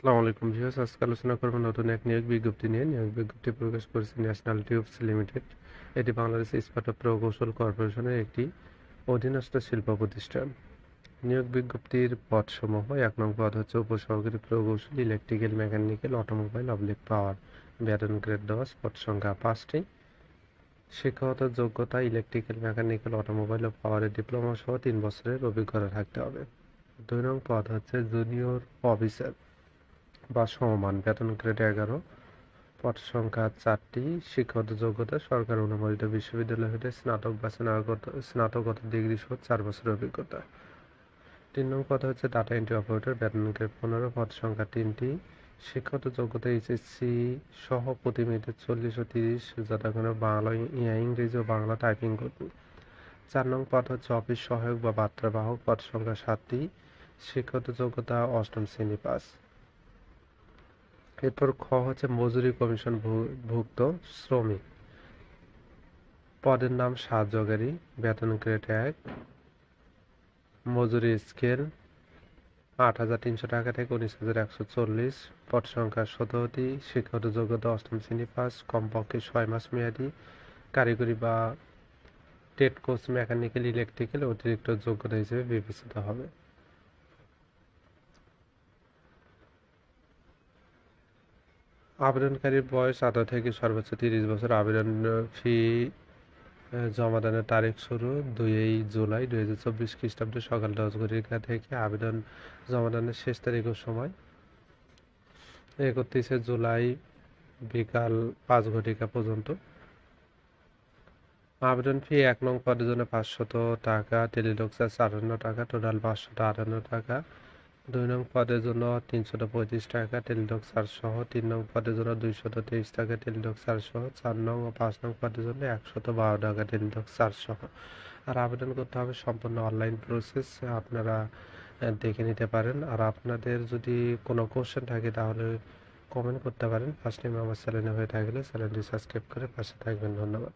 আসসালামু আলাইকুম ভিউয়ার্স, আজকে আলোচনা করব নতুন এক নিয়োগ বিজ্ঞপ্তি নিয়ে। নিয়োগ বিজ্ঞপ্তি প্রকাশ করেছে ন্যাশনাল টিউবস লিমিটেড এটি বাংলাদেশ ইস্পাত প্রকৌশল কর্পোরেশনের একটি অধীনস্থ শিল্প প্রতিষ্ঠান। নিয়োগ বিজ্ঞপ্তির পদসমূহ, এক নং পদ হচ্ছে উপসহকারী প্রকৌশল electrical mechanical automobile oblique power বেতন গ্রেড দশ, পদ সংখ্যা পাঁচটি। শিক্ষাগত যোগ্যতা ইলেকট্রিক্যাল মেকানিক্যাল অটোমোবাইল ও পাওয়ারের ডিপ্লোমা সহ তিন বছরের অভিজ্ঞতা থাকতে হবে। দুই নং পদ হচ্ছে জুনিয়র অফিসার বা সমমান, বেতন গ্রেড এগারো, পদ সংখ্যা চারটি, শিক্ষাগত যোগ্যতা, সরকার অনুমোদিত বিশ্ববিদ্যালয় হতে স্নাতক বা স্নাতকোত্তর স্নাতকোত্তর ডিগ্রি সহ চার বছরের অভিজ্ঞতা। তিন নং পদ হচ্ছে ডাটা এন্ট্রি অপারেটর বেতন গ্রেড পনেরো, পদ সংখ্যা তিনটি, শিক্ষাগত যোগ্যতা এইচএসসি সহ প্রতি মিনিটে চল্লিশ ও তিরিশ, যথাক্রমে বাংলা ইংরেজি ও বাংলা টাইপিং করবে। চার নং পদ হচ্ছে অফিস সহায়ক বা বার্তাবাহক, পদ সংখ্যা সাতটি, শিক্ষাগত যোগ্যতা অষ্টম শ্রেণি পাস এরপর খ হচ্ছে মজুরি কমিশন ভুক্ত শ্রমিক। পদের নাম সাহায্যকারী, বেতন গ্রেড এক, মজুরি স্কেল আট হাজার তিনশো টাকা থেকে উনিশ হাজার একশো চল্লিশ, পদ সংখ্যা সতেরোটি, শিক্ষাগত যোগ্যতা অষ্টম শ্রেণি পাস, কমপক্ষে ছয় মাস মেয়াদি, কারিগরি বা টেট কোর্স মেকানিক্যাল, ইলেকট্রিক্যাল অতিরিক্ত যোগ্যতা হিসেবে বিবেচিত হবে। আবেদনকারীর বয়স আঠারো থেকে সর্বোচ্চ তিরিশ বছর। আবেদন ফি জমাদানের তারিখ শুরু দুই জুলাই দুই হাজার চব্বিশ খ্রিস্টাব্দ সকাল দশ ঘটিকা থেকে। আবেদন জমাদানের শেষ তারিখের সময় একত্রিশে জুলাই বিকাল পাঁচ ঘটিকা পর্যন্ত। আবেদন ফি এক নং পদের জন্য পাঁচশত টাকা টেলিটক চার্জ আটান্ন টাকা, টোটাল পাঁচশত আটান্ন টাকা। দুই নং পদের জন্য তিনশত পঁয়ত্রিশ টাকা টেলিটক চার্জ সহ তিন নং পদের জন্য দুইশত তেইশ টাকা টেলিটক চার্জ সহ চার নং ও পাঁচ নং পদের জন্য একশত বারো টাকা টেলিটক চার্জ সহ। আর আবেদন করতে হবে সম্পূর্ণ অনলাইন প্রসেস, আপনারা দেখে নিতে পারেন। আর আপনাদের যদি কোনো কোশ্চেন থাকে তাহলে কমেন্ট করতে পারেন। ফার্স্ট টাইম আমার চ্যানেলে হয়ে থাকলে চ্যানেলটি সাবস্ক্রাইব করে পাশে থাকবেন। ধন্যবাদ।